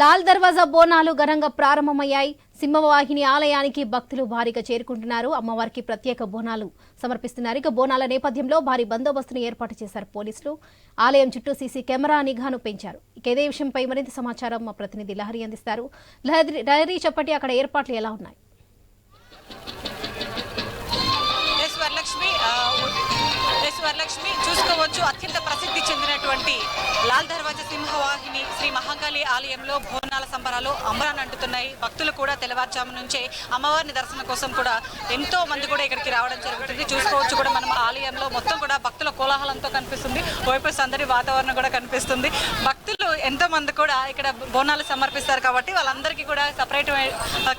లాల్ దర్వాజా బోనాలు ఘనంగా ప్రారంభమయ్యాయి. సింహవాహిని ఆలయానికి భక్తులు భారీగా చేరుకుంటున్నారు. అమ్మవారికి ప్రత్యేక బోనాలు సమర్పిస్తున్నారు. ఇక బోనాల నేపథ్యంలో భారీ బందోబస్తును ఏర్పాటు చేశారు పోలీసులు. ఆలయం చుట్టూ సీసీ కెమెరా నిఘాను పెంచారు. ఇక ఇదే విషయంపై మరింత సమాచారం మా ప్రతినిధి లహరి అందిస్తారు. లహరి లహరి చెప్పటి అక్కడ ఏర్పాట్లు ఎలా ఉన్నాయి? వరలక్ష్మి చూసుకోవచ్చు. అత్యంత ప్రసిద్ధి చెందినటువంటి లాల్ దర్వాజ సింహవాహిని శ్రీ మహాకాళి ఆలయంలో బోనాల సంబరాలు అంబరాన్ని అంటుతున్నాయి. భక్తులు కూడా తెల్లవారుజాము నుంచే అమ్మవారిని దర్శనం కోసం కూడా ఎంతో మంది కూడా ఇక్కడికి రావడం జరుగుతుంది. చూసుకోవచ్చు కూడా మనం ఆలయంలో మొత్తం కూడా భక్తుల కోలాహలంతో కనిపిస్తుంది. వైపు సందడి వాతావరణం కూడా కనిపిస్తుంది. భక్తులు ఎంతో మంది కూడా ఇక్కడ బోనాలు సమర్పిస్తారు కాబట్టి వాళ్ళందరికీ కూడా సపరేట్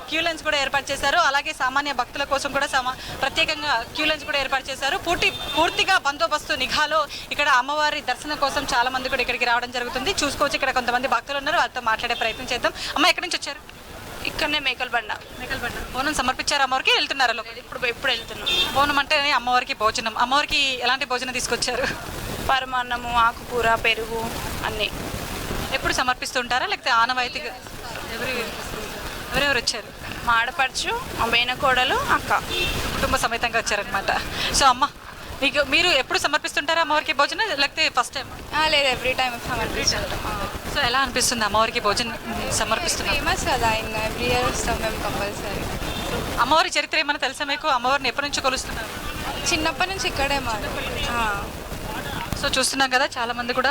క్యూ లైన్స్ కూడా ఏర్పాటు చేశారు. అలాగే సామాన్య భక్తుల కోసం కూడా సమా ప్రత్యేకంగా క్యూ లైన్స్ కూడా ఏర్పాటు చేశారు. పూర్తి పూర్తిగా బందోబస్తు నిఘాలో ఇక్కడ అమ్మవారి దర్శనం కోసం చాలా మంది కూడా ఇక్కడికి రావడం జరుగుతుంది. చూసుకోవచ్చు ఇక్కడ కొంతమంది భక్తులు ఉన్నారు. వాళ్ళతో మాట్లాడే ప్రయత్నం చేద్దాం. అమ్మ ఎక్కడి నుంచి వచ్చారు? ఇక్కడనే మేకల బండ మేకల్ బండ బోనం సమర్పించారు అమ్మవారికి? వెళ్తున్నారా? ఇప్పుడు ఇప్పుడు వెళ్తున్నాం. బోనం అంటే అమ్మవారికి భోజనం. అమ్మవారికి ఎలాంటి భోజనం తీసుకొచ్చారు? పరమాన్నము ఆకుకూర పెరుగు అన్నీ. ఎప్పుడు సమర్పిస్తుంటారా లేకపోతే ఆనవాయితీగా? ఎవరు ఎవరెవరు వచ్చారు? మా ఆడపడుచు మా మేనకోడలు అక్క. కుటుంబ సమేతంగా వచ్చారనమాట సో అమ్మ మీకు మీరు ఎప్పుడు సమర్పిస్తుంటారా అమ్మవారికి భోజనం లేకపోతే ఫస్ట్ టైం లేదు ఎవ్రీ టైం సమర్పిస్తుంటాం. సో ఎలా అనిపిస్తుంది అమ్మవారికి భోజనం సమర్పిస్తున్నాం? ఫేమస్ కదా ఇంకా ఎవ్రీ ఇయర్ వస్తాం మేము కంపల్సరీ అమ్మవారి చరిత్ర ఏమైనా తెలుసా మీకు? అమ్మవారిని ఎప్పటి నుంచి కొలుస్తున్నారు? చిన్నప్పటి నుంచి ఇక్కడే మాది. ఆ. సో చూస్తున్నాం కదా చాలా మంది కూడా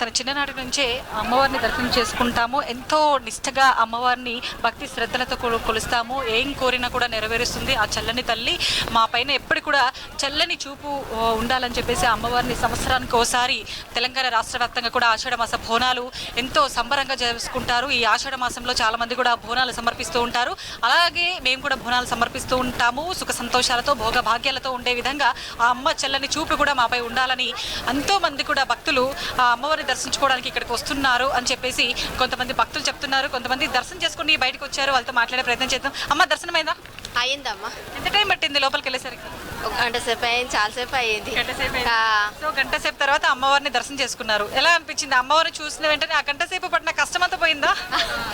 తన చిన్ననాటి నుంచే అమ్మవారిని దర్శనం చేసుకుంటాము. ఎంతో నిష్టగా అమ్మవారిని భక్తి శ్రద్ధలతో కొలుస్తాము. ఏం కోరినా కూడా నెరవేరుస్తుంది. ఆ చల్లని తల్లి మా పైన ఎప్పుడు కూడా చల్లని చూపు ఉండాలని చెప్పేసి అమ్మవారిని సంవత్సరానికి ఒకసారి తెలంగాణ రాష్ట్ర వ్యాప్తంగా కూడా ఆషాఢ మాస బోనాలు ఎంతో సంబరంగా చేసుకుంటారు. ఈ ఆషాఢ మాసంలో చాలా మంది కూడా బోనాలు సమర్పిస్తూ ఉంటారు. అలాగే మేము కూడా బోనాలు సమర్పిస్తూ ఉంటాము. సుఖ సంతోషాలతో భోగ భాగ్యాలతో ఉండే విధంగా ఆ అమ్మ చల్లని చూపు కూడా మాపై ఉండాలని అంత మంది కూడా భక్తులు ఆ అమ్మవారిని దర్శించుకోవడానికి ఇక్కడికి వస్తున్నారు అని చెప్పేసి కొంతమంది భక్తులు చెప్తున్నారు. కొంతమంది దర్శనం చేసుకుని బయటకు వచ్చారు. వాళ్ళతో మాట్లాడే ప్రయత్నం చేద్దాం. అమ్మ దర్శనమైందా? అయ్యిందమ్మా. ఎంత టైం పట్టింది లోపలికి వెళ్ళేసరికి? ఒక గంట సేపు అయింది చాలాసేపు అయ్యింది. గంట సేపు అయింది. ఆ, సో గంట సేపు తర్వాత అమ్మవారిని దర్శనం చేసుకున్నారు. ఎలా అనిపించింది? అమ్మవారిని చూసిన వెంటనే ఆ గంట సేపు పట్టిన కష్టం అంతా పోయిందా?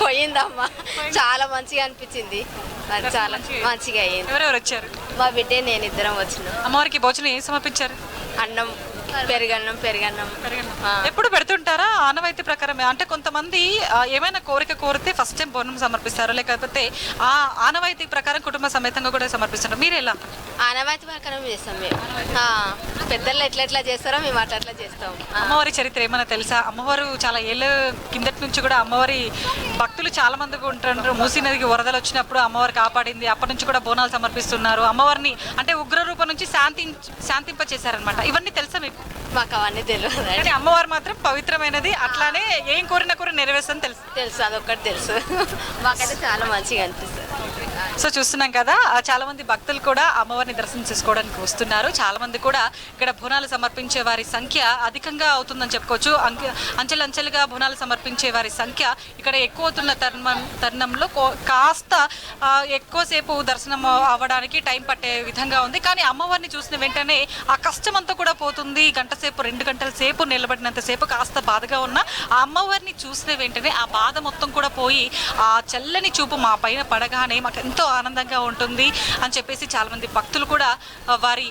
పోయిందమ్మా. చాలా మంచిగా అనిపించింది. అది చాలా మంచిగా అయ్యింది. ఎవరెవరు వచ్చారు? మా బిడ్డే నేను ఇద్దరం వచ్చినాం. అమ్మవారికి భోజనం ఏం సమర్పించారు? అన్నం. పెరుగన్నం పెరుగన్నం. ఎప్పుడు పెడుతుంటారా? ఆనవాయితీ ప్రకారమే. అంటే కొంతమంది ఆ, ఏమైనా కోరిక కోరితే ఫస్ట్ టైం బోనం సమర్పిస్తారు. లేకపోతే ఆ ఆనవాయితీ ప్రకారం కుటుంబ సమేతంగా కూడా సమర్పిస్తారు మీరు ఎలా? ఆనవాయితీ ప్రకారం చేస్తాం మేము. ఆ, పెద్దలు ఎట్లా ఎట్లా చేస్తారో మేము అట్లా అట్లా చేస్తాం. ఆ. అమ్మవారి చరిత్ర ఏమైనా తెలుసా? అమ్మవారు చాలా ఏళ్ళ కిందటి నుంచి కూడా అమ్మవారి భక్తులు చాలా మంది ఉంటున్నారు మూసీ నదికి వరదలు వచ్చినప్పుడు అమ్మవారు కాపాడింది. అప్పటి నుంచి కూడా బోనాలు సమర్పిస్తున్నారు. అమ్మవారిని అంటే ఉగ్ర రూపం నుంచి శాంతి శాంతింప చేశారనమాట ఇవన్నీ తెలుసా మీకు? మాకు అవన్నీ తెలియదు కానీ అమ్మవారు మాత్రం పవిత్రమైనది. అట్లానే ఏం కోరినా కూడా నెరవేర్చని తెలుసు. తెలుసు అదొక్కటి తెలుసు. మాకైతే చాలా మంచిగా అనిపిస్తుంది. సో చూస్తున్నాం కదా చాలా మంది భక్తులు కూడా అమ్మవారిని దర్శనం చేసుకోవడానికి వస్తున్నారు. చాలా మంది కూడా ఇక్కడ బోనాలు సమర్పించే వారి సంఖ్య అధికంగా అవుతుందని చెప్పుకోవచ్చు. అంచెలంచెలుగా బోనాలు సమర్పించే వారి సంఖ్య ఇక్కడ ఎక్కువ అవుతున్న తరుణం తరుణంలో కో- కాస్త ఎక్కువసేపు దర్శనం అవ్వడానికి టైం పట్టే విధంగా ఉంది. కానీ అమ్మవారిని చూసిన వెంటనే ఆ కష్టం అంతా కూడా పోతుంది. గంట సేపు రెండు గంటల సేపు నిలబడినంత సేపు కాస్త బాధగా ఉన్న ఆ అమ్మవారిని చూసిన వెంటనే ఆ బాధ మొత్తం కూడా పోయి ఆ చల్లని చూపు మా పైన పడగానే మాకు ఎంతో ఆనందంగా ఉంటుంది అని చెప్పేసి చాలా మంది భక్తులు కూడా వారి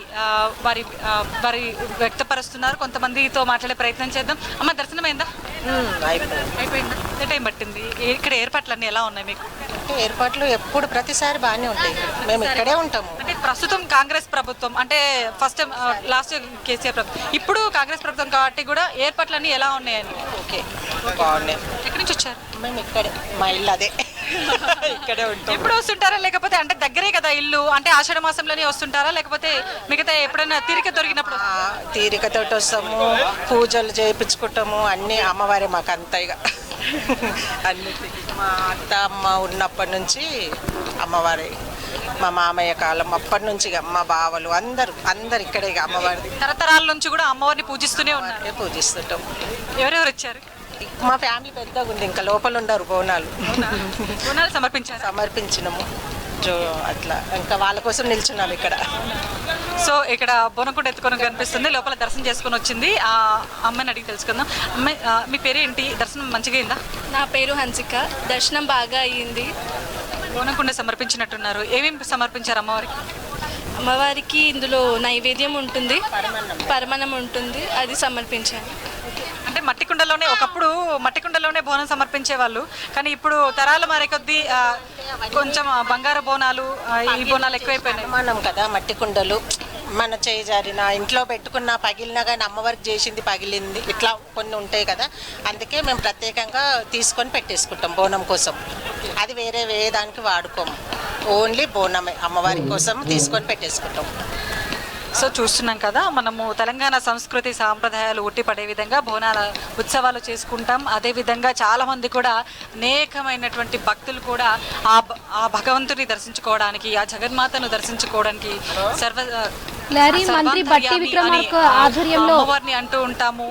వారి వారి వ్యక్తపరుస్తున్నారు. కొంతమందితో మాట్లాడే ప్రయత్నం చేద్దాం. అమ్మ దర్శనమైందా అయిపోయిందా. ఎంత టైం పట్టింది? ఇక్కడ ఏర్పాట్లన్నీ ఎలా ఉన్నాయి మీకు? ఏర్పాట్లు ఎప్పుడు ప్రతిసారి బాగానే ఉంటాయి. మేము ఇక్కడే ఉంటాము. అంటే ప్రస్తుతం కాంగ్రెస్ ప్రభుత్వం అంటే ఫస్ట్ లాస్ట్ కేసీఆర్ ప్రభుత్వం. ఇప్పుడు కాంగ్రెస్ ప్రభుత్వం కాబట్టి కూడా ఏర్పాట్లన్నీ ఎలా ఉన్నాయని? ఓకే. బాగున్నాయి. ఎక్కడి నుంచి వచ్చారు? మేము ఇక్కడే మా ఇల్లు అదే. ఇక్కడే ఉంటాం. ఎప్పుడు వస్తుంటారా? లేకపోతే అంటే దగ్గరే కదా ఇల్లు? అంటే ఆషాఢ మాసంలోనే వస్తుంటారా? లేకపోతే మిగతా ఎప్పుడైనా తీరిక దొరికినప్పుడు ఆ, తీరికతోటి వస్తాము పూజలు చేయించుకుంటాము అన్నీ అమ్మవారే మాకు అంతా ఇక అన్ని మా అత్త అమ్మ ఉన్నప్పటి నుంచి అమ్మవారే. మా మామయ్య కాలం అప్పటి నుంచి ఇక మా బావలు అందరు అందరు ఇక్కడే ఇక అమ్మవారి తరతరాల నుంచి కూడా అమ్మవారిని పూజిస్తూనే ఉన్నారు. పూజిస్తుంటాం. ఎవరెవరు వచ్చారు? మా ఫ్యామిలీ పెద్దగా ఉంది ఇంకా లోపల ఉండరు బోనాలు బోనాలు సమర్పించారు? సమర్పించినము. జో అట్లా ఇంకా వాళ్ళ కోసం నిల్చున్నాం ఇక్కడ. సో ఇక్కడ బోనకుండ ఎత్తుకొని కనిపిస్తుంది. లోపల దర్శనం చేసుకొని వచ్చింది. ఆ అమ్మాయిని అడిగి తెలుసుకుందాం. అమ్మాయి మీ పేరు ఏంటి దర్శనం మంచిగా అయిందా? నా పేరు హన్సిక. దర్శనం బాగా అయ్యింది బోనకుండ సమర్పించినట్టున్నారు. ఏమేమి సమర్పించారు అమ్మవారికి? అమ్మవారికి ఇందులో నైవేద్యం ఉంటుంది. పరమణం ఉంటుంది. అది సమర్పించాను అంటే మట్టి కుండలోనే ఒకప్పుడు మట్టి కుండలోనే బోనం సమర్పించే వాళ్ళు కానీ ఇప్పుడు తరాలు మారే కొద్దీ కొంచెం బంగారు బోనాలు ఈ బోనాలు ఎక్కువైపోయినాయి. మనం కదా మట్టి కుండలు. మన చేయి జారిన ఇంట్లో పెట్టుకున్న పగిలినా కానీ అమ్మవారికి చేసింది పగిలింది. ఇట్లా కొన్ని ఉంటాయి కదా. అందుకే మేము ప్రత్యేకంగా తీసుకొని పెట్టేసుకుంటాం బోనం కోసం. అది వేరే వేరే దానికి వాడుకోము. ఓన్లీ బోనమే. అమ్మవారి కోసం తీసుకొని పెట్టేసుకుంటాం. సో చూస్తున్నాం కదా మనము తెలంగాణ సంస్కృతి సాంప్రదాయాలు ఉట్టిపడే విధంగా బోనాల ఉత్సవాలు చేసుకుంటాం. అదే విధంగా చాలా మంది కూడా అనేకమైనటువంటి భక్తులు కూడా ఆ ఆ భగవంతుని దర్శించుకోవడానికి ఆ జగన్మాతను దర్శించుకోవడానికి సర్వ అమ్మవారిని అంటూ ఉంటాము.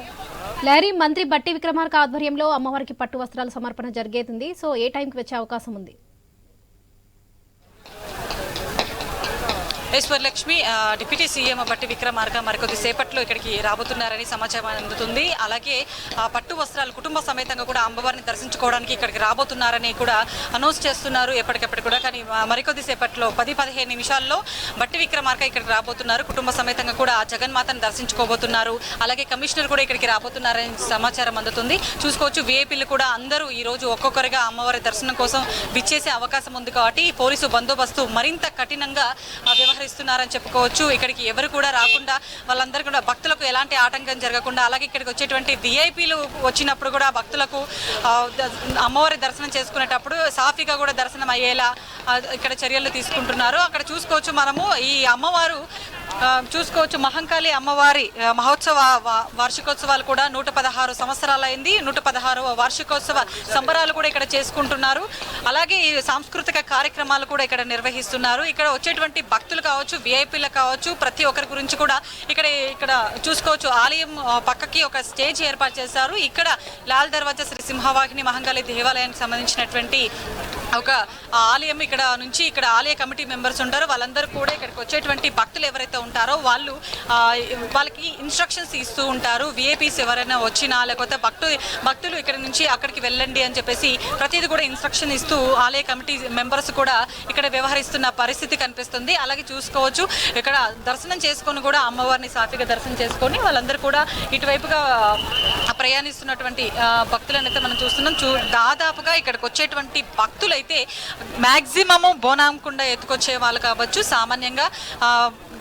లారీ మంత్రి బట్టి విక్రమార్క ఆధ్వర్యంలో అమ్మవారికి పట్టు వస్త్రాల సమర్పణ జరిగేతుంది సో ఏ టైంకి వచ్చే అవకాశం ఉంది? ఈశ్వర్ లక్ష్మి డిప్యూటీ సీఎం బట్టి విక్రమార్క మరికొద్ది సేపట్లో ఇక్కడికి రాబోతున్నారని సమాచారం అందుతుంది. అలాగే పట్టు వస్త్రాలు కుటుంబ సమేతంగా కూడా అమ్మవారిని దర్శించుకోవడానికి ఇక్కడికి రాబోతున్నారని కూడా అనౌన్స్ చేస్తున్నారు ఎప్పటికప్పుడు కూడా. కానీ మరికొద్ది సేపట్లో పది పదిహేను నిమిషాల్లో బట్టి విక్రమార్క ఇక్కడికి రాబోతున్నారు. కుటుంబ సమేతంగా కూడా ఆ జగన్మాతను దర్శించుకోబోతున్నారు. అలాగే కమిషనర్ కూడా ఇక్కడికి రాబోతున్నారని సమాచారం అందుతుంది. చూసుకోవచ్చు వీఐపీలు కూడా అందరూ ఈ రోజు ఒక్కొక్కరిగా అమ్మవారి దర్శనం కోసం విచ్చేసే అవకాశం ఉంది కాబట్టి పోలీసు బందోబస్తు మరింత కఠినంగా ఆ, వ్యవహరిస్తున్నారని చెప్పుకోవచ్చు. ఇక్కడికి ఎవరు కూడా రాకుండా వాళ్ళందరూ కూడా భక్తులకు ఎలాంటి ఆటంకం జరగకుండా అలాగే ఇక్కడికి వచ్చేటువంటి విఐపీలు వచ్చినప్పుడు కూడా భక్తులకు అమ్మవారి దర్శనం చేసుకునేటప్పుడు సాఫీగా కూడా దర్శనం అయ్యేలా ఇక్కడ చర్యలు తీసుకుంటున్నారు. అక్కడ చూసుకోవచ్చు మనము ఈ అమ్మవారు చూసుకోవచ్చు మహంకాళి అమ్మవారి మహోత్సవ వార్షికోత్సవాలు కూడా నూట పదహారు సంవత్సరాలైంది. నూట పదహారు వార్షికోత్సవ సంబరాలు కూడా ఇక్కడ చేసుకుంటున్నారు. అలాగే ఈ సాంస్కృతిక కార్యక్రమాలు కూడా ఇక్కడ నిర్వహిస్తున్నారు. ఇక్కడ వచ్చేటువంటి భక్తులు కావచ్చు విఐపీలు కావచ్చు ప్రతి ఒక్కరి గురించి కూడా ఇక్కడ ఇక్కడ చూసుకోవచ్చు. ఆలయం పక్కకి ఒక స్టేజ్ ఏర్పాటు చేశారు. ఇక్కడ లాల్ దర్వాజా శ్రీ సింహవాహిని మహంకాళి దేవాలయానికి సంబంధించినటువంటి ఒక ఆలయం ఇక్కడ నుంచి ఇక్కడ ఆలయ కమిటీ మెంబర్స్ ఉంటారు. వాళ్ళందరూ కూడా ఇక్కడికి వచ్చేటువంటి భక్తులు ఎవరైతే ఉంటారో వాళ్ళు వాళ్ళకి ఇన్స్ట్రక్షన్స్ ఇస్తూ ఉంటారు. విఐపీస్ ఎవరైనా వచ్చినా లేకపోతే భక్తు భక్తులు ఇక్కడ నుంచి అక్కడికి వెళ్ళండి అని చెప్పేసి ప్రతిదీ కూడా ఇన్స్ట్రక్షన్ ఇస్తూ ఆలయ కమిటీ మెంబర్స్ కూడా ఇక్కడ వ్యవహరిస్తున్న పరిస్థితి కనిపిస్తుంది. అలాగే చూసుకోవచ్చు. ఇక్కడ దర్శనం చేసుకొని కూడా అమ్మవారిని సాఫీగా దర్శనం చేసుకొని వాళ్ళందరూ కూడా ఇటువైపుగా ప్రయాణిస్తున్నటువంటి భక్తులను అయితే మనం చూస్తున్నాం. చూ దాదాపుగా ఇక్కడికి వచ్చేటువంటి భక్తులైతే మ్యాక్సిమము బోనాంకుండా ఎత్తుకొచ్చే వాళ్ళు కావచ్చు. సామాన్యంగా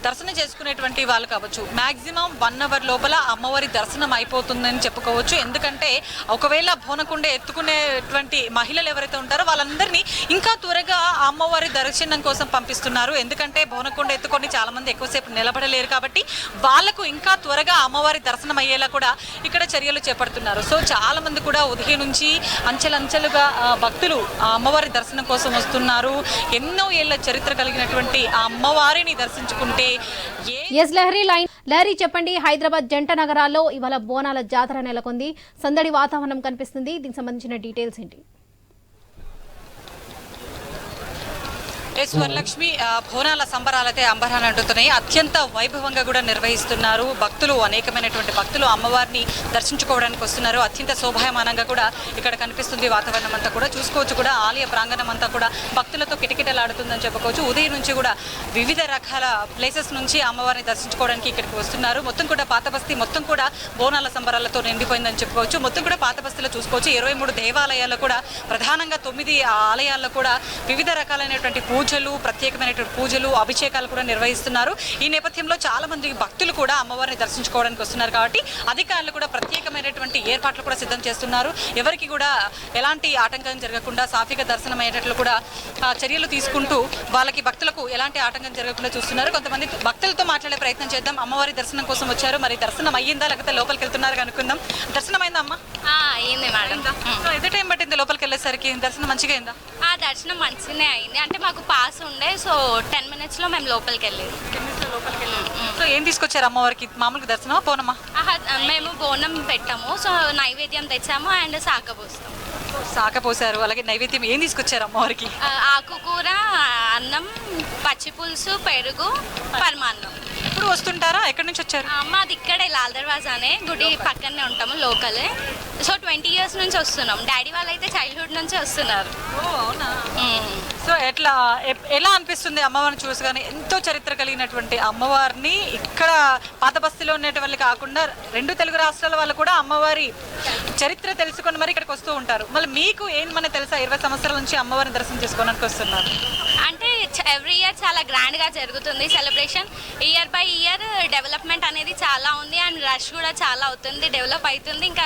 దర్శనం చేసుకునేటువంటి వాళ్ళు కావచ్చు. మ్యాక్సిమం వన్ అవర్ లోపల అమ్మవారి దర్శనం అయిపోతుందని చెప్పుకోవచ్చు. ఎందుకంటే ఒకవేళ బోనకుండ ఎత్తుకునేటువంటి మహిళలు ఎవరైతే ఉంటారో వాళ్ళందరినీ ఇంకా త్వరగా అమ్మవారి దర్శనం కోసం పంపిస్తున్నారు. ఎందుకంటే బోనకుండ ఎత్తుకొని చాలామంది ఎక్కువసేపు నిలబడలేరు కాబట్టి వాళ్ళకు ఇంకా త్వరగా అమ్మవారి దర్శనం అయ్యేలా కూడా ఇక్కడ చర్యలు చేపడుతున్నారు. సో చాలామంది కూడా ఉదయం నుంచి అంచెలంచెలుగా భక్తులు అమ్మవారి దర్శనం కోసం వస్తున్నారు. ఎన్నో ఏళ్ళ చరిత్ర కలిగినటువంటి ఆ అమ్మవారిని దర్శించుకుంటే ఎస్ లహరి లైన్. లహరి చెప్పండి హైదరాబాద్ జంట నగరాల్లో ఇవాళ బోనాల జాతర నెలకొంది. సందడి వాతావరణం కనిపిస్తుంది. దీనికి సంబంధించిన డీటెయిల్స్ ఏంటి? ఎస్ వరలక్ష్మి బోనాల సంబరాలైతే అంబరాన్ని అంటున్నాయి అత్యంత వైభవంగా కూడా నిర్వహిస్తున్నారు. భక్తులు అనేకమైనటువంటి భక్తులు అమ్మవారిని దర్శించుకోవడానికి వస్తున్నారు. అత్యంత శోభాయమానంగా కూడా ఇక్కడ కనిపిస్తుంది వాతావరణం అంతా కూడా. చూసుకోవచ్చు కూడా ఆలయ ప్రాంగణం అంతా కూడా భక్తులతో కిటకిటలాడుతుందని చెప్పుకోవచ్చు. ఉదయం నుంచి కూడా వివిధ రకాల ప్లేసెస్ నుంచి అమ్మవారిని దర్శించుకోవడానికి ఇక్కడికి వస్తున్నారు. మొత్తం కూడా పాతబస్తీ మొత్తం కూడా బోనాల సంబరాలతో నిండిపోయిందని చెప్పుకోవచ్చు. మొత్తం కూడా పాతబస్తీలో చూసుకోవచ్చు. ఇరవై మూడు దేవాలయాల్లో కూడా ప్రధానంగా తొమ్మిది ఆలయాల్లో కూడా వివిధ రకాలైనటువంటి పూజ పూజలు ప్రత్యేకమైనటువంటి పూజలు అభిషేకాలు కూడా నిర్వహిస్తున్నారు. ఈ నేపథ్యంలో చాలా మంది భక్తులు కూడా అమ్మవారిని దర్శించుకోవడానికి వస్తున్నారు కాబట్టి అధికారులు కూడా ప్రత్యేకమైనటువంటి ఏర్పాట్లు కూడా సిద్ధం చేస్తున్నారు. ఎవరికి కూడా ఎలాంటి ఆటంకం జరగకుండా సాఫీగా దర్శనం అయ్యేటట్లు కూడా చర్యలు తీసుకుంటూ వాళ్ళకి భక్తులకు ఎలాంటి ఆటంకం జరగకుండా చూస్తున్నారు. కొంతమంది భక్తులతో మాట్లాడే ప్రయత్నం చేద్దాం. అమ్మవారి దర్శనం కోసం వచ్చారు. మరి దర్శనం అయ్యిందా? లేకపోతే లోపలికి వెళ్తున్నారు అనుకుందాం. దర్శనం అయిందా అమ్మ అయింది? మేడం సో ఎంత టైం పట్టింది లోపలికి వెళ్ళేసరికి? దర్శనం మంచిగా అయిందా? ఆ దర్శనం మంచిగానే అయింది. అంటే మాకు పాస్ ఉండే సో టెన్ మినిట్స్లో మేము లోపలికి వెళ్ళేది సో ఏం తీసుకొచ్చారు అమ్మవారికి? మామూలుగా దర్శనమా పోనమ్మా ఆహా, మేము బోనం పెట్టాము. సో నైవేద్యం తెచ్చాము అండ్ సాక పోస్తాం సో శాఖ పోసారు. అలాగే నైవేద్యం ఏం తీసుకొచ్చారు అమ్మవారికి? ఆకుకూర అన్నం పచ్చి పులుసు పెరుగు పరమాన్నం. ఎప్పుడు వస్తుంటారా? ఎక్కడి నుంచి వచ్చారు? మాది ఇక్కడే లాల్ దర్వాజానే. గుడి పక్కనే ఉంటాము లోకలే. సో ట్వంటీ ఇయర్స్ నుంచి వస్తున్నాం. డాడీ వాళ్ళు అయితే చైల్డ్హుడ్ నుంచి వస్తున్నారు. సో ఎట్లా ఎలా అనిపిస్తుంది అమ్మవారిని చూసగానే? ఎంతో చరిత్ర కలిగినటువంటి అమ్మవారిని ఇక్కడ పాత బస్తీలో ఉన్నటువంటి కాకుండా రెండు తెలుగు రాష్ట్రాల వాళ్ళు కూడా అమ్మవారి చరిత్ర తెలుసుకొని మరి ఇక్కడికి వస్తూ ఉంటారు. మళ్ళీ మీకు ఏమని తెలుసా ఇరవై సంవత్సరాల నుంచి అమ్మవారిని దర్శనం చేసుకోవడానికి వస్తున్నారు? అంటే ఎవ్రీ ఇయర్ చాలా గ్రాండ్గా జరుగుతుంది celebration year by year development అనేది చాలా ఉంది అండ్ రష్ కూడా చాలా అవుతుంది డెవలప్ అవుతుంది. ఇంకా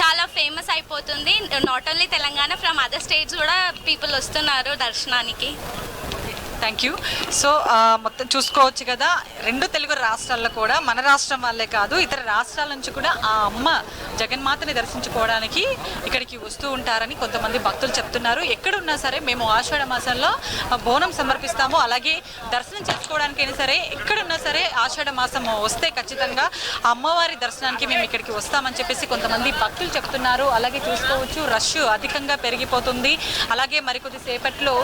చాలా ఫేమస్ అయిపోతుంది. Not only Telangana from other states కూడా పీపుల్ వస్తున్నారు దర్శనానికి. థ్యాంక్ యూ సో మొత్తం చూసుకోవచ్చు కదా రెండు తెలుగు రాష్ట్రాల్లో కూడా మన రాష్ట్రం వాళ్ళే కాదు ఇతర రాష్ట్రాల నుంచి కూడా ఆ అమ్మ జగన్మాతని దర్శించుకోవడానికి ఇక్కడికి వస్తూ ఉంటారని కొంతమంది భక్తులు చెప్తున్నారు. ఎక్కడున్నా సరే మేము ఆషాఢ మాసంలో బోనం సమర్పిస్తాము. అలాగే దర్శనం చేసుకోవడానికైనా సరే ఎక్కడున్నా సరే ఆషాఢ మాసం వస్తే ఖచ్చితంగా ఆ అమ్మవారి దర్శనానికి మేము ఇక్కడికి వస్తామని చెప్పేసి కొంతమంది భక్తులు చెప్తున్నారు. అలాగే చూసుకోవచ్చు రష్ అధికంగా పెరిగిపోతుంది. అలాగే మరికొద్ది సేపట్లో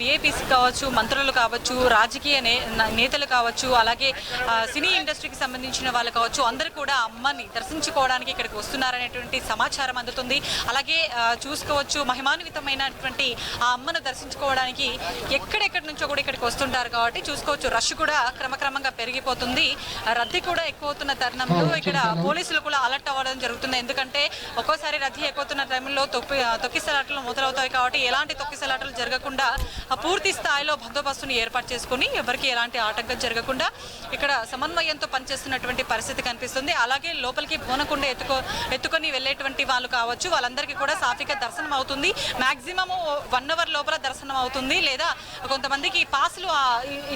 విఐపీస్ కావచ్చు మంత్రులు కావచ్చు రాజకీయ నేతలు కావచ్చు అలాగే సినీ ఇండస్ట్రీకి సంబంధించిన వాళ్ళు కావచ్చు అందరూ కూడా అమ్మని దర్శించుకోవడానికి ఇక్కడికి వస్తున్నారనేటువంటి సమాచారం అందుతుంది. అలాగే చూసుకోవచ్చు మహిమాన్వితమైనటువంటి ఆ అమ్మను దర్శించుకోవడానికి ఎక్కడెక్కడి నుంచో కూడా ఇక్కడికి వస్తుంటారు కాబట్టి చూసుకోవచ్చు. రష్ కూడా క్రమక్రమంగా పెరిగిపోతుంది. రద్దీ కూడా ఎక్కువ అవుతున్న తరుణంలో ఇక్కడ పోలీసులు కూడా అలర్ట్ అవ్వడం జరుగుతుంది. ఎందుకంటే ఒక్కోసారి రద్దీ ఎక్కువతున్న టైంలో తొక్కి తొక్కిసలాటలు మొదలవుతాయి కాబట్టి ఎలాంటి తొక్కిసలాటలు జరగకుండా పూర్తి స్థాయిలో బందోబస్తుని ఏర్పాటు చేసుకుని ఎవరికి ఎలాంటి ఆటంకం జరగకుండా ఇక్కడ సమన్వయంతో పనిచేస్తున్నటువంటి పరిస్థితి కనిపిస్తుంది. అలాగే లోపలికి పోనకుండా ఎత్తుకో ఎత్తుకొని వెళ్ళేటువంటి వాళ్ళు కావచ్చు వాళ్ళందరికీ కూడా సాఫీగా దర్శనం అవుతుంది. మాక్సిమం వన్ అవర్ లోపల దర్శనం అవుతుంది. లేదా కొంతమందికి పాసులు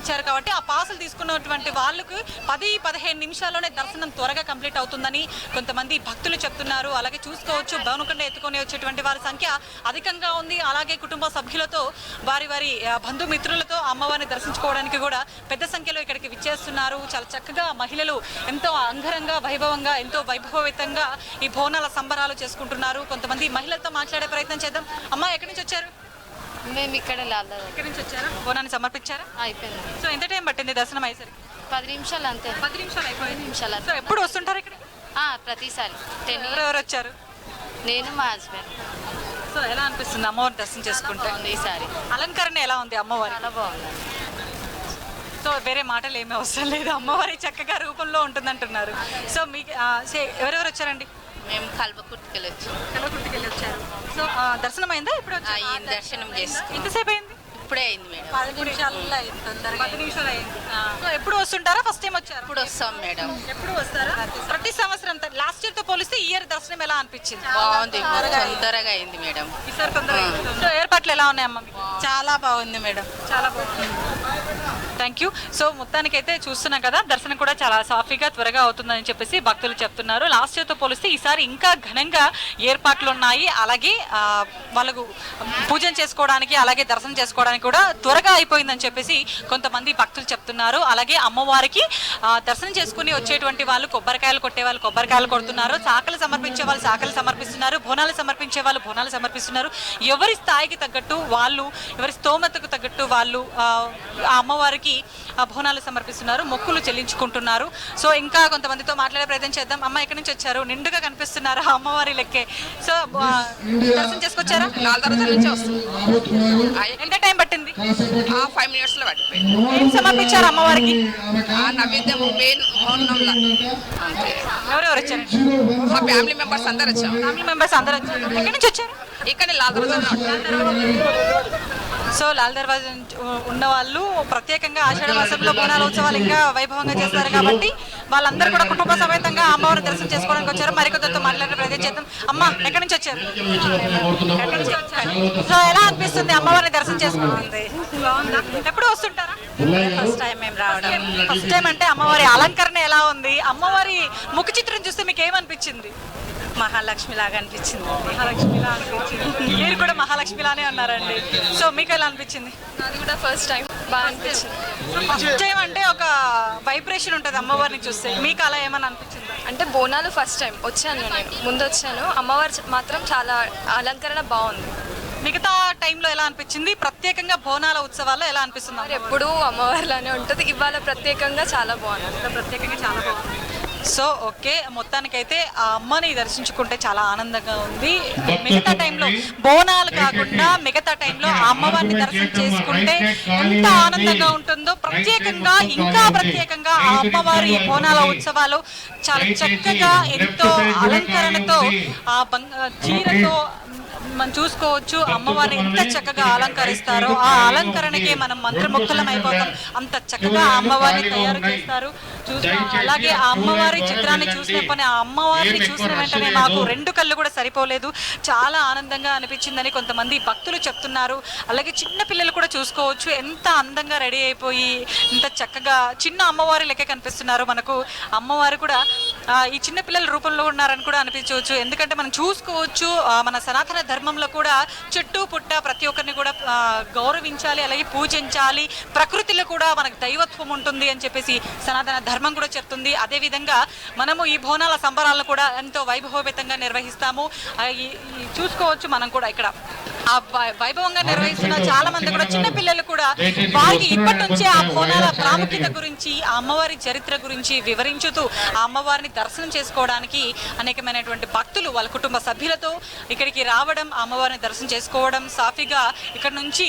ఇచ్చారు కాబట్టి ఆ పాసులు తీసుకున్నటువంటి వాళ్ళకు పది పదిహేను నిమిషాల్లోనే దర్శనం త్వరగా కంప్లీట్ అవుతుందని కొంతమంది భక్తులు చెప్తున్నారు. అలాగే చూసుకోవచ్చు భవనకుండా ఎత్తుకొని వచ్చేటువంటి వారి సంఖ్య అధికంగా ఉంది. అలాగే కుటుంబ సభ్యులతో వారి వారి బంధుమిత్రులతో అమ్మవారిని దర్శించుకోవడానికి కూడా పెద్ద సంఖ్యలో ఇక్కడికి విచ్చేస్తున్నారు. చాలా చక్కగా మహిళలు ఎంతో అంగరంగ వైభవంగా ఎంతో వైభవయుతంగా ఈ బోనాల సంబరాలు చేసుకుంటున్నారు. కొంతమంది మహిళలతో మాట్లాడే ప్రయత్నం చేద్దాం. అమ్మ ఎక్కడి నుంచి వచ్చారు? మేము ఇక్కడ లాల్దా నుంచి వచ్చారు? బోనాన్ని సమర్పించారా? అయిపోయింది. సో ఎంత టైం పట్టింది దర్శనం అయ్యేసరికి? పది నిమిషాలు అంతే. పది నిమిషాలు అయిపోయింది. నిమిషాలు సో ఎప్పుడు వస్తుంటారు ఇక్కడ? ప్రతిసారి. ఎవరెవరు వచ్చారు? నేను మా హస్బెండ్. సో ఎలా అనిపిస్తుంది అమ్మవారిని దర్శనం చేసుకుంటే ఈసారి అలంకరణ ఎలా ఉంది అమ్మవారి? చాలా బాగుంది. సో వేరే మాటలు ఏమీ అవసరం లేదు. అమ్మవారి చక్కగా రూపంలో ఉంటుందంటున్నారు. సో మీకు ఆ, సే- ఎవరెవరు వచ్చారండి? మేము కల్వకుర్తికి వచ్చాం. కలవకుర్తికి వెళ్ళి వచ్చారు. సో ఆ, దర్శనం అయిందా ఇప్పుడు వచ్చారు? దర్శనం చేసుకున్నాం. ఎంతసేపు అయింది? ఇప్పుడే అయింది మేడం. పది నిమిషాలు అయింది తొందరగా పది నిమిషాలు అయింది. సో ఎప్పుడు వస్తుంటారా ఫస్ట్ టైం వచ్చారు? ఇప్పుడు వస్తాం మేడం. ఎప్పుడు వస్తారా? ప్రతి సంవత్సరం. లాస్ట్ ఇయర్తో పోలిస్తే ఈ ఇయర్ దర్శనం ఎలా అనిపించింది? బాగుంది. తొందరగా అయింది మేడం. ఈసారి తొందరగా అయింది. సో ఏర్పాట్లు ఎలా ఉన్నాయమ్మా? చాలా బాగుంది మేడం. చాలా బాగుంది. Thank you. సో మొత్తానికైతే చూస్తున్నాం కదా దర్శనం కూడా చాలా సాఫీగా త్వరగా అవుతుందని చెప్పేసి భక్తులు చెప్తున్నారు. లాస్ట్ ఇయర్తో పోలిస్తే ఈసారి ఇంకా ఘనంగా ఏర్పాట్లు ఉన్నాయి. అలాగే వాళ్ళకు పూజన చేసుకోవడానికి అలాగే దర్శనం చేసుకోవడానికి కూడా త్వరగా అయిపోయిందని చెప్పేసి కొంతమంది భక్తులు చెప్తున్నారు. అలాగే అమ్మవారికి దర్శనం చేసుకుని వచ్చేటువంటి వాళ్ళు కొబ్బరికాయలు కొట్టే వాళ్ళు కొబ్బరికాయలు కొడుతున్నారు. శాఖలు సమర్పించే వాళ్ళు శాఖలు సమర్పిస్తున్నారు. బోనాలు సమర్పించే వాళ్ళు బోనాలు సమర్పిస్తున్నారు. ఎవరి స్థాయికి తగ్గట్టు వాళ్ళు ఎవరి స్తోమతకు తగ్గట్టు వాళ్ళు ఆ అమ్మవారికి ఆ బోనాలు సమర్పిస్తున్నారు మొక్కులు చెల్లించుకుంటున్నారు. సో ఇంకా కొంతమందితో మాట్లాడే ప్రయత్నం చేద్దాం. అమ్మ ఎక్కడి నుంచి వచ్చారు? నిండుగా కనిపిస్తున్నారు అమ్మవారి లెక్కే? సో దర్శనం చేసుకొచ్చారా? నాలుగు నుంచి వస్తుంది. ఎంత టైం పట్టింది? ఫైవ్ మినిట్స్లో పట్టిపోయింది. ఏం సమర్పించారు అమ్మవారికి? ఆ నైవేద్యం మెయిన్ మౌనంలా అంతే ఎవరెవరు వచ్చారు మా ఫ్యామిలీ మెంబర్స్ అందరు వచ్చాం ఫ్యామిలీ మెంబర్స్ అందరూ వచ్చారు. ఎక్కడి నుంచి వచ్చారు? ఇక్కడ నాలుగు రోజులు సో లాల్ దర్వాజా ఉన్న వాళ్ళు ప్రత్యేకంగా ఆషాఢ మాసంలో బోనాల ఉత్సవాలు ఇంకా వైభవంగా చేస్తారు కాబట్టి వాళ్ళందరూ కూడా కుటుంబ సమేతంగా అమ్మవారి దర్శనం చేసుకోవడానికి వచ్చారు. మరికొందరితో మాట్లాడే ప్రయత్నం చేద్దాం. అమ్మ ఎక్కడి నుంచి వచ్చారు? ఎక్కడి నుంచి వచ్చారు? సో ఎలా అనిపిస్తుంది అమ్మవారిని దర్శనం చేసుకుంటుంది బాగుందా. ఎప్పుడు వస్తుంటారా ఫస్ట్ టైం మేము రావడం. ఫస్ట్ టైం అంటే అమ్మవారి అలంకరణ ఎలా ఉంది? అమ్మవారి ముఖ చిత్రం చూస్తే మీకు ఏమనిపించింది? మహాలక్ష్మి లాగా అనిపించింది. మహాలక్ష్మిలా అనిపించింది. మీరు కూడా మహాలక్ష్మిలానే ఉన్నారండి సో మీకు ఎలా అనిపించింది? నాది కూడా ఫస్ట్ టైం బాగా అనిపించింది. ఫస్ట్ టైం అంటే ఒక వైబ్రేషన్ ఉంటుంది అమ్మవారిని చూస్తే. మీకు అలా ఏమని అనిపించిందా? అంటే బోనాలు ఫస్ట్ టైం వచ్చాను నేను. ముందు వచ్చాను. అమ్మవారు మాత్రం చాలా అలంకరణ బాగుంది. మిగతా టైంలో ఎలా అనిపించింది? ప్రత్యేకంగా బోనాల ఉత్సవాల్లో ఎలా అనిపిస్తుంది ఎప్పుడూ అమ్మవారిలానే ఉంటుంది. ఇవాళ ప్రత్యేకంగా చాలా బాగుంది. ప్రత్యేకంగా చాలా బాగుంది. So okay. మొత్తానికైతే ఆ అమ్మని దర్శించుకుంటే చాలా ఆనందంగా ఉంది. మిగతా టైంలో బోనాలు కాకుండా మిగతా టైంలో ఆ అమ్మవారిని దర్శనం చేసుకుంటే ఎంత ఆనందంగా ఉంటుందో ప్రత్యేకంగా ఇంకా ప్రత్యేకంగా ఆ అమ్మవారి బోనాల ఉత్సవాలు చాలా చక్కగా ఎంతో అలంకరణతో ఆ బంగ చీరతో మనం చూసుకోవచ్చు అమ్మవారిని ఎంత చక్కగా అలంకరిస్తారో ఆ అలంకరణకి మనం మంత్రముగ్ధులం అయిపోతాం అంత చక్కగా అమ్మవారిని తయారు చేస్తారు. చూస్తా అలాగే ఆ అమ్మవారి చిత్రాన్ని చూసిన పని ఆ అమ్మవారిని చూసిన వెంటనే మాకు రెండు కళ్ళు కూడా సరిపోలేదు. చాలా ఆనందంగా అనిపించిందని కొంతమంది భక్తులు చెప్తున్నారు. అలాగే చిన్న పిల్లలు కూడా చూసుకోవచ్చు. ఎంత అందంగా రెడీ అయిపోయి ఎంత చక్కగా చిన్న అమ్మవారి లెక్క కనిపిస్తున్నారు మనకు. అమ్మవారు కూడా ఈ చిన్న పిల్లల రూపంలో ఉన్నారని కూడా అనిపించవచ్చు. ఎందుకంటే మనం చూసుకోవచ్చు మన సనాతన ధర్మంలో కూడా చెట్టు పుట్ట ప్రతి ఒక్కరిని కూడా గౌరవించాలి అలాగే పూజించాలి. ప్రకృతిలో కూడా మనకు దైవత్వం ఉంటుంది అని చెప్పేసి సనాతన ధర్మం కూడా చెప్తుంది. అదే విధంగా మనము ఈ బోనాల సంబరాలను కూడా ఎంతో వైభవోపేతంగా నిర్వహిస్తాము. చూసుకోవచ్చు మనం కూడా ఇక్కడ. ఆ వైభవంగా నిర్వహిస్తున్న చాలా మంది కూడా చిన్న పిల్లలు కూడా వారికి ఇప్పటి నుంచే ఆ బోనాల ప్రాముఖ్యత గురించి ఆ అమ్మవారి చరిత్ర గురించి వివరించుతూ ఆ అమ్మవారిని దర్శనం చేసుకోవడానికి అనేకమైనటువంటి భక్తులు వాళ్ళ కుటుంబ సభ్యులతో ఇక్కడికి రావడం అమ్మవారిని దర్శనం చేసుకోవడం సాఫీగా ఇక్కడ నుంచి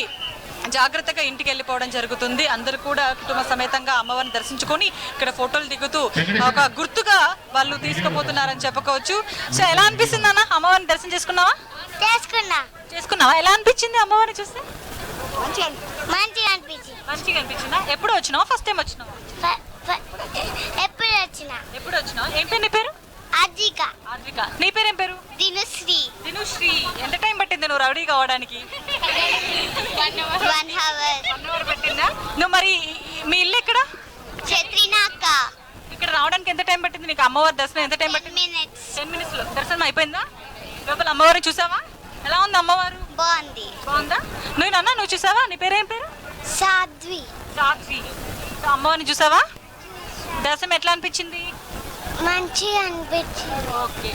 జాగ్రత్తగా ఇంటికి వెళ్ళిపోవడం జరుగుతుంది. అందరూ కూడా కుటుంబ సమేతంగా అమ్మవారిని దర్శించుకొని ఇక్కడ ఫోటోలు దిగుతూ ఒక గుర్తుగా వాళ్ళు తీసుకుపోతున్నారని చెప్పుకోవచ్చు. సో ఎలా అనిపిస్తుంది అన్న? అమ్మవారిని దర్శనం చేసుకున్నావా? చేసుకున్నా. చేసుకున్నావా? ఎలా అనిపించింది అమ్మవారిని చూస్తే? మంచిగా అనిపించింది. మంచిగా అనిపించిందా? ఎప్పుడు వచ్చినావా? ఫస్ట్ టైం వచ్చినావా? ఎప్పుడు వచ్చిన. ఎప్పుడు వచ్చినావా? ఏం పేరు పేరు? అజిక ఆద్విక నీ పేరు పేరు? దినుశ్రీ. దినుశ్రీ. ఎంత టైం పట్టింది నువ్వు రౌడీ కావడానికి వన్ అవర్. పట్టిందా? నువ్వు మరి మీ ఇల్లు ఎక్కడ? చత్రినాక ఇక్కడ రావడానికి ఎంత టైం పట్టింది నీకు? అమ్మవారి దర్శనం ఎంత టైం పట్టింది? మినిట్స్ టెన్ మినిట్స్లో. దర్శనం అయిపోయిందా? లోపల అమ్మవారిని చూసావా? ఎలా ఉంది అమ్మవారు? బాగుంది. బాగుందా? నువ్వు నాన్న నువ్వు చూసావా? నీ పేరేం పేరు? సాధ్వి. సాత్వి అమ్మవారిని చూసావా? దర్శనం ఎట్లా అనిపించింది? మంచిగా అనిపించింది. ఓకే.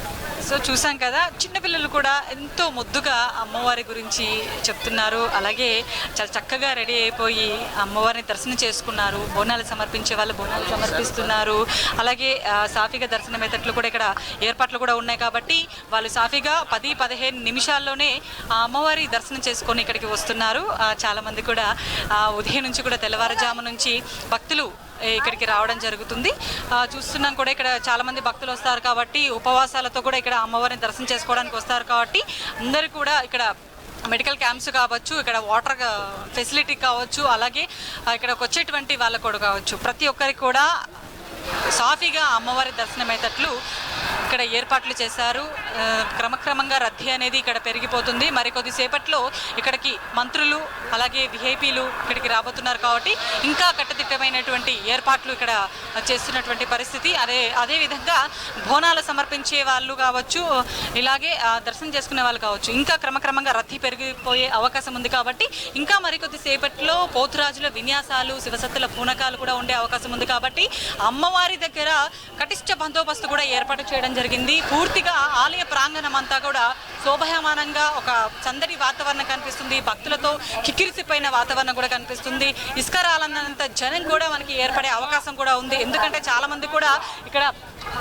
సో చూసాం కదా చిన్నపిల్లలు కూడా ఎంతో ముద్దుగా అమ్మవారి గురించి చెప్తున్నారు. అలాగే చాలా చక్కగా రెడీ అయిపోయి అమ్మవారిని దర్శనం చేసుకున్నారు. బోనాలు సమర్పించే వాళ్ళు బోనాలు సమర్పిస్తున్నారు. అలాగే సాఫీగా దర్శనం అయ్యేటట్లు కూడా ఇక్కడ ఏర్పాట్లు కూడా ఉన్నాయి కాబట్టి వాళ్ళు సాఫీగా పది పదిహేను నిమిషాల్లోనే ఆ అమ్మవారి దర్శనం చేసుకొని ఇక్కడికి వస్తున్నారు. చాలామంది కూడా ఉదయం నుంచి కూడా తెల్లవారుజాము నుంచి భక్తులు ఇక్కడికి రావడం జరుగుతుంది. చూస్తున్నాం కూడా ఇక్కడ చాలా మంది భక్తులు వస్తారు కాబట్టి ఉపవాసాలతో కూడా ఇక్కడ అమ్మవారిని దర్శనం చేసుకోవడానికి వస్తారు కాబట్టి అందరూ కూడా ఇక్కడ మెడికల్ క్యాంప్స్ కావచ్చు ఇక్కడ వాటర్ ఫెసిలిటీ కావచ్చు అలాగే ఇక్కడ వచ్చేటువంటి వాళ్ళకు కూడా కావచ్చు. ప్రతి ఒక్కరికి కూడా సాఫీగా అమ్మవారి దర్శనమయ్యేటట్లు ఇక్కడ ఏర్పాట్లు చేశారు. క్రమక్రమంగా రద్దీ అనేది ఇక్కడ పెరిగిపోతుంది. మరి కొద్దిసేపట్లో ఇక్కడికి మంత్రులు అలాగే విఐపీలు ఇక్కడికి రాబోతున్నారు కాబట్టి ఇంకా కట్టుదిట్టమైనటువంటి ఏర్పాట్లు ఇక్కడ చేస్తున్నటువంటి పరిస్థితి. అదే అదే విధంగా బోనాలు సమర్పించే వాళ్ళు కావచ్చు ఇలాగే ఆ, దర్శనం చేసుకునే వాళ్ళు కావచ్చు ఇంకా క్రమక్రమంగా రద్దీ పెరిగిపోయే అవకాశం ఉంది కాబట్టి ఇంకా మరికొద్దిసేపట్లో పోతురాజుల విన్యాసాలు శివసత్తుల పూనకాలు కూడా ఉండే అవకాశం ఉంది కాబట్టి అమ్మ అమ్మవారి దగ్గర కటిష్ట బందోబస్తు కూడా ఏర్పాటు చేయడం జరిగింది. పూర్తిగా ఆలయ ప్రాంగణం అంతా కూడా శోభయమానంగా ఒక చందడి వాతావరణం కనిపిస్తుంది. భక్తులతో కిక్కిరిసిపోయిన వాతావరణం కూడా కనిపిస్తుంది. ఇసుక రాలన్నంత జనం కూడా మనకి ఏర్పడే అవకాశం కూడా ఉంది. ఎందుకంటే చాలామంది కూడా ఇక్కడ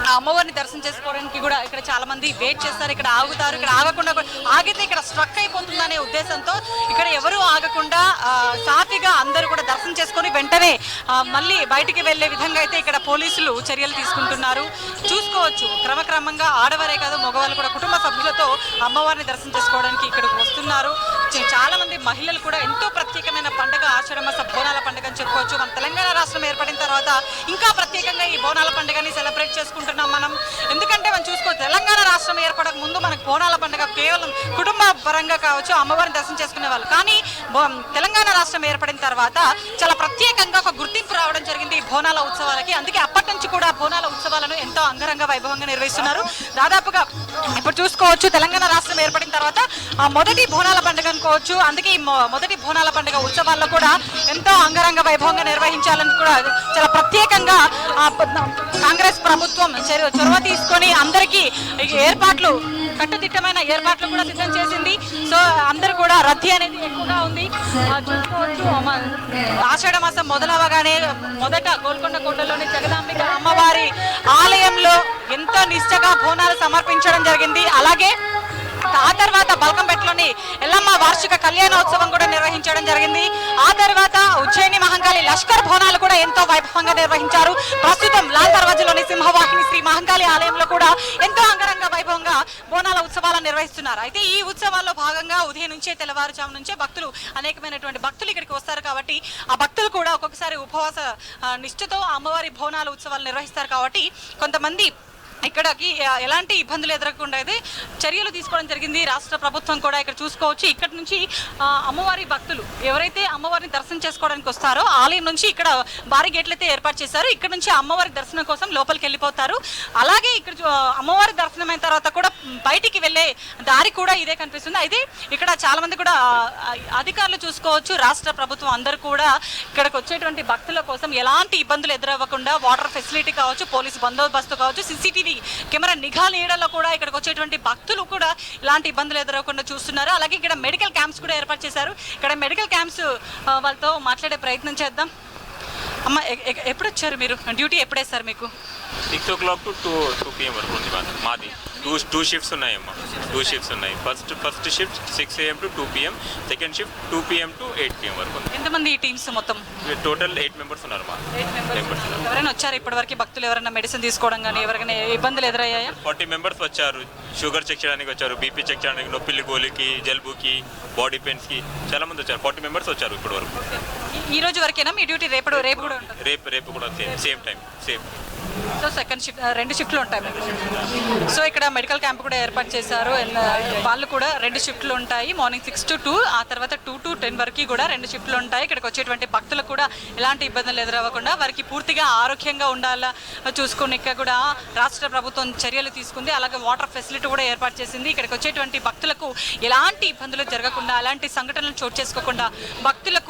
ఆ అమ్మవారిని దర్శనం చేసుకోవడానికి కూడా ఇక్కడ చాలా మంది వెయిట్ చేస్తారు. ఇక్కడ ఆగుతారు. ఇక్కడ ఆగకుండా కూడా- ఆగితే ఇక్కడ స్ట్రక్ అయిపోతుందనే ఉద్దేశంతో ఇక్కడ ఎవరు ఆగకుండా ఆ, అందరూ కూడా దర్శనం చేసుకొని వెంటనే మళ్ళీ బయటికి వెళ్ళే విధంగా అయితే ఇక్కడ పోలీసులు చర్యలు తీసుకుంటున్నారు. చూసుకోవచ్చు క్రమక్రమంగా ఆడవారే కాదు మగవాళ్ళు కూడా కుటుంబ సభ్యులతో అమ్మవారిని దర్శనం చేసుకోవడానికి ఇక్కడికి వస్తున్నారు. చాలా మంది మహిళలు కూడా ఎంతో ప్రత్యేకమైన పండుగ ఆషాఢ బోనాల పండుగ అని చెప్పుకోవచ్చు. మన తెలంగాణ రాష్ట్రం ఏర్పడిన తర్వాత ఇంకా ప్రత్యేకంగా ఈ బోనాల పండుగని సెలబ్రేట్ చేసుకుంటున్నాం మనం. ఎందుకంటే మనం చూసుకోవచ్చు తెలంగాణ రాష్ట్రం ఏర్పడక ముందు మనకు బోనాల పండుగ కేవలం కుటుంబ పరంగా కావచ్చు అమ్మవారిని దర్శనం చేసుకునే వాళ్ళు కానీ తెలంగాణ రాష్ట్రం ఏర్పడిన తర్వాత చాలా ప్రత్యేకంగా ఒక గుర్తింపు రావడం జరిగింది ఈ బోనాల ఉత్సవాలకి. అందుకే అప్పటి నుంచి కూడా బోనాల ఉత్సవాలను ఎంతో అంగరంగ వైభవంగా నిర్వహిస్తున్నారు. దాదాపుగా ఇప్పుడు చూసుకోవచ్చు తెలంగాణ రాష్ట్రం ఏర్పడిన తర్వాత ఆ మొదటి బోనాల పండుగ అనుకోవచ్చు. అందుకే ఈ మొదటి బోనాల పండుగ ఉత్సవాల్లో కూడా ఎంతో అంగరంగ వైభవంగా నిర్వహించాలని కూడా చాలా ప్రత్యేకంగా కాంగ్రెస్ ప్రభుత్వం చొరవ చొరవ తీసుకొని అందరికీ ఏర్పాట్లు కట్టుదిట్టమైన ఏర్పాట్లు కూడా సిద్ధం చేసింది. సో అందరూ కూడా రద్దీ అనేది ఎక్కువగా ఉంది. చూసుకోవచ్చు. ఆషాఢ మాసం మొదలవగానే మొదట గోల్కొండ కోటలోని జగదాంబిక అమ్మవారి ఆలయంలో ఎంతో నిష్టగా బోనాలు సమర్పించడం జరిగింది. అలాగే ఆ తర్వాత బల్కంపేటలోని ఎల్లమ్మ వార్షిక కళ్యాణోత్సవం కూడా నిర్వహించడం జరిగింది. ఆ తర్వాత ఉజ్జయిని మహంకాళి లష్కర్ బోనాలు కూడా ఎంతో వైభవంగా నిర్వహించారు. ప్రస్తుతం లాల్ దర్వాజలోని సింహవాహిని శ్రీ మహంకాళి ఆలయంలో కూడా ఎంతో అంగరంగ వైభవంగా బోనాల ఉత్సవాలను నిర్వహిస్తున్నారు. అయితే ఈ ఉత్సవాల్లో భాగంగా ఉదయం నుంచే తెల్లవారుజాము నుంచే భక్తులు అనేకమైనటువంటి భక్తులు ఇక్కడికి వస్తారు కాబట్టి ఆ భక్తులు కూడా ఒక్కొక్కసారి ఉపవాస నిష్ఠతో అమ్మవారి బోనాల ఉత్సవాలు నిర్వహిస్తారు కాబట్టి కొంతమంది ఇక్కడకి ఎలాంటి ఇబ్బందులు ఎదురకుండా అయితే చర్యలు తీసుకోవడం జరిగింది. రాష్ట్ర ప్రభుత్వం కూడా ఇక్కడ చూసుకోవచ్చు. ఇక్కడ నుంచి అమ్మవారి భక్తులు ఎవరైతే అమ్మవారిని దర్శనం చేసుకోవడానికి వస్తారో ఆలయం నుంచి ఇక్కడ భారీ గేట్లు అయితే ఏర్పాటు చేశారు. ఇక్కడ నుంచి అమ్మవారి దర్శనం కోసం లోపలికి వెళ్ళిపోతారు. అలాగే ఇక్కడ చూ- అమ్మవారి దర్శనం అయిన తర్వాత కూడా బయటికి వెళ్ళే దారి కూడా ఇదే కనిపిస్తుంది. అయితే ఇక్కడ చాలా మంది కూడా అధికారులు చూసుకోవచ్చు. రాష్ట్ర ప్రభుత్వం అందరూ కూడా ఇక్కడికి వచ్చేటువంటి భక్తుల కోసం ఎలాంటి ఇబ్బందులు ఎదురవ్వకుండా వాటర్ ఫెసిలిటీ కావచ్చు పోలీస్ బందోబస్తు కావచ్చు సీసీటీవీ కెమెరా నిఘా నీడలో కూడా ఇక్కడికి వచ్చేటువంటి భక్తులు కూడా ఇలాంటి ఇబ్బందులు ఎదురవకుండా చూస్తున్నారు. అలాగే ఇక్కడ మెడికల్ క్యాంప్స్ కూడా ఏర్పాటు చేశారు. ఇక్కడ మెడికల్ క్యాంప్స్ వాళ్ళతో మాట్లాడే ప్రయత్నం చేద్దాం. అమ్మ ఎప్పుడు వచ్చారు మీరు? డ్యూటీ ఎప్పుడేస్తారు మీకు? Six o'clock to two two PM వరకు ఉంది మాది. టూ టూ షిఫ్ట్స్ ఉన్నాయమ్మా టూ షిఫ్ట్స్ ఉన్నాయి. First first shift six AM to two PM second shift two PM to eight PM వరకు ఉంది. ఎంతమంది టీమ్స్ మొత్తం? టోటల్ ఎయిట్ మెంబర్స్ ఉన్నారు మా మెంబర్స్ ఎవరైనా వచ్చారు ఇప్పటివరకు? భక్తులు ఎవరైనా మెడిసిన్ తీసుకోవడం కానీ ఎవరికైనా ఇబ్బందులు ఎదురయ్యాయా? ఫార్టీ మెంబర్స్ వచ్చారు. షుగర్ చెక్ చేయడానికి వచ్చారు బీపీ చెక్ చేయడానికి నొప్పిలి గోలికి జలుబుకి బాడీ పెయిన్స్కి చాలా మంది వచ్చారు. ఫార్టీ మెంబర్స్ వచ్చారు ఇప్పటి వరకు ఈ- రోజు వరకేనా? మీ డ్యూటీ రేపు రేపు కూడా రేపు రేపు కూడా same same time same. So second shift రెండు షిఫ్ట్లు ఉంటాయి మీకు. సో ఇక్కడ మెడికల్ క్యాంప్ కూడా ఏర్పాటు చేశారు. అండ్ uh, వాళ్ళు కూడా రెండు షిఫ్ట్లు ఉంటాయి. మార్నింగ్ సిక్స్ టు టూ ఆ తర్వాత టూ టు టెన్ వరకు కూడా రెండు షిఫ్ట్లు ఉంటాయి. ఇక్కడికి వచ్చేటువంటి భక్తులకు కూడా ఎలాంటి ఇబ్బందులు ఎదురవ్వకుండా వారికి పూర్తిగా ఆరోగ్యంగా ఉండాలా చూసుకునే కూడా రాష్ట్ర ప్రభుత్వం చర్యలు తీసుకుంది. అలాగే వాటర్ ఫెసిలిటీ కూడా ఏర్పాటు చేసింది. ఇక్కడికి వచ్చేటువంటి భక్తులకు ఎలాంటి ఇబ్బందులు జరగకుండా అలాంటి సంఘటనలు చోటు చేసుకోకుండా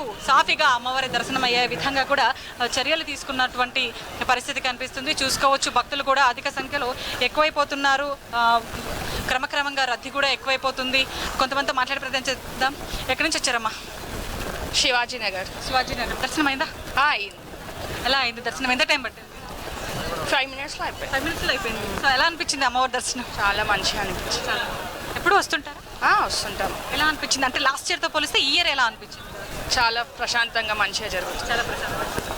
భక్తులకు సాఫీగా అమ్మవారి దర్శనం అయ్యే విధంగా కూడా చర్యలు తీసుకున్నటువంటి పరిస్థితి కనిపిస్తుంది. చూసుకోవచ్చు భక్తులు కూడా అధిక సంఖ్యలో ఎక్కువైపోతున్నారు. క్రమక్రమంగా రద్దీ కూడా ఎక్కువైపోతుంది. కొంతమంది మాట్లాడే ప్రయత్నం చేద్దాం. ఎక్కడి నుంచి వచ్చారమ్మా? శివాజీ నగర్. శివాజీ నగర్. దర్శనం అయిందా? అయింది. ఎలా అయింది. దర్శనం ఎంత టైం పట్టింది? ఫైవ్ మినిట్స్లో అయిపోయింది. ఫైవ్ మినిట్స్లో అయిపోయింది. సో ఎలా అనిపించింది అమ్మవారి దర్శనం? చాలా మంచిగా అనిపించింది. ఎప్పుడు వస్తుంటారా? వస్తుంటాం. ఎలా అనిపించింది? అంటే లాస్ట్ ఇయర్తో పోలిస్తే ఈ ఇయర్ ఎలా అనిపించింది? చాలా ప్రశాంతంగా మంచిగా జరుగుతుంది. చాలా ప్రశాంతంగా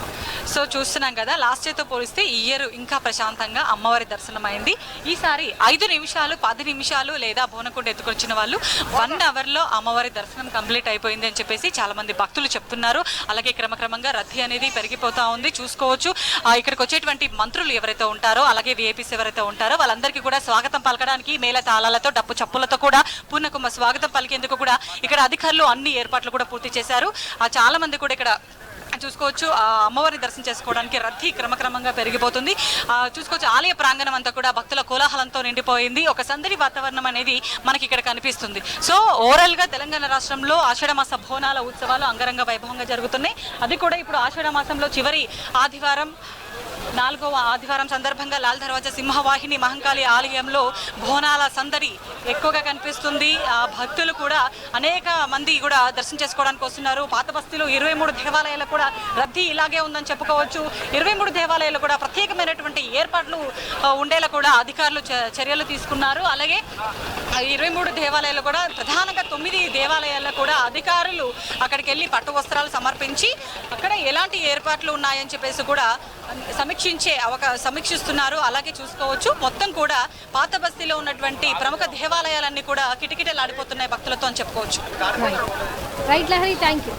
సో చూస్తున్నాం కదా లాస్ట్ ఇయర్తో పోలిస్తే ఈ ఇయర్ ఇంకా ప్రశాంతంగా అమ్మవారి దర్శనం అయింది ఈసారి ఐదు నిమిషాలు పది నిమిషాలు లేదా బోనకుండ ఎత్తుకొచ్చిన వాళ్ళు వన్ అవర్లో అమ్మవారి దర్శనం కంప్లీట్ అయిపోయింది అని చెప్పేసి చాలామంది భక్తులు చెప్తున్నారు. అలాగే క్రమక్రమంగా రద్దీ అనేది పెరిగిపోతూ ఉంది. చూసుకోవచ్చు. ఇక్కడికి వచ్చేటువంటి మంత్రులు ఎవరైతే ఉంటారో అలాగే విఐపీస్ ఎవరైతే ఉంటారో వాళ్ళందరికీ కూడా స్వాగతం పలకడానికి మేళ తాళాలతో డప్పు చప్పులతో కూడా పూర్ణకుంభ స్వాగతం పలికేందుకు కూడా ఇక్కడ అధికారులు అన్ని ఏర్పాట్లు కూడా పూర్తి చేశారు. ఆ చాలా మంది కూడా ఇక్కడ చూసుకోవచ్చు. అమ్మవారిని దర్శనం చేసుకోవడానికి రద్దీ క్రమక్రమంగా పెరిగిపోతుంది. చూసుకోవచ్చు ఆలయ ప్రాంగణం అంతా కూడా భక్తుల కోలాహలంతో నిండిపోయింది. ఒక సందడి వాతావరణం అనేది మనకి ఇక్కడ కనిపిస్తుంది. సో ఓవరాల్గా తెలంగాణ రాష్ట్రంలో ఆషాఢమాస బోనాల ఉత్సవాలు అంగరంగ వైభవంగా జరుగుతున్నాయి. అది కూడా ఇప్పుడు ఆషాఢమాసంలో చివరి ఆదివారం నాలుగవ ఆదివారం సందర్భంగా లాల్ దర్వాజా సింహవాహిని మహంకాళి ఆలయంలో బోనాల సందడి ఎక్కువగా కనిపిస్తుంది. ఆ భక్తులు కూడా అనేక మంది కూడా దర్శనం చేసుకోవడానికి వస్తున్నారు. పాత బస్తీలో ఇరవై మూడు దేవాలయాలు కూడా రద్దీ ఇలాగే ఉందని చెప్పుకోవచ్చు. ఇరవై మూడు దేవాలయాలు కూడా ప్రత్యేకమైనటువంటి ఏర్పాట్లు ఉండేలా కూడా అధికారులు చ- చర్యలు తీసుకున్నారు. అలాగే ఇరవై మూడు దేవాలయాలు కూడా ప్రధానంగా తొమ్మిది దేవాలయాల్లో కూడా అధికారులు అక్కడికి వెళ్ళి పట్టు వస్త్రాలు సమర్పించి అక్కడ ఎలాంటి ఏర్పాట్లు ఉన్నాయని చెప్పేసి కూడా సమీక్షించే అవకా సమీక్షిస్తున్నారు. అలాగే చూసుకోవచ్చు. మొత్తం కూడా పాత బస్తీలో ఉన్నటువంటి ప్రముఖ దేవాలయాలన్నీ కూడా కిటకిటలాడిపోతున్నాయి భక్తులతో అని చెప్పుకోవచ్చు. Right Lahari thank you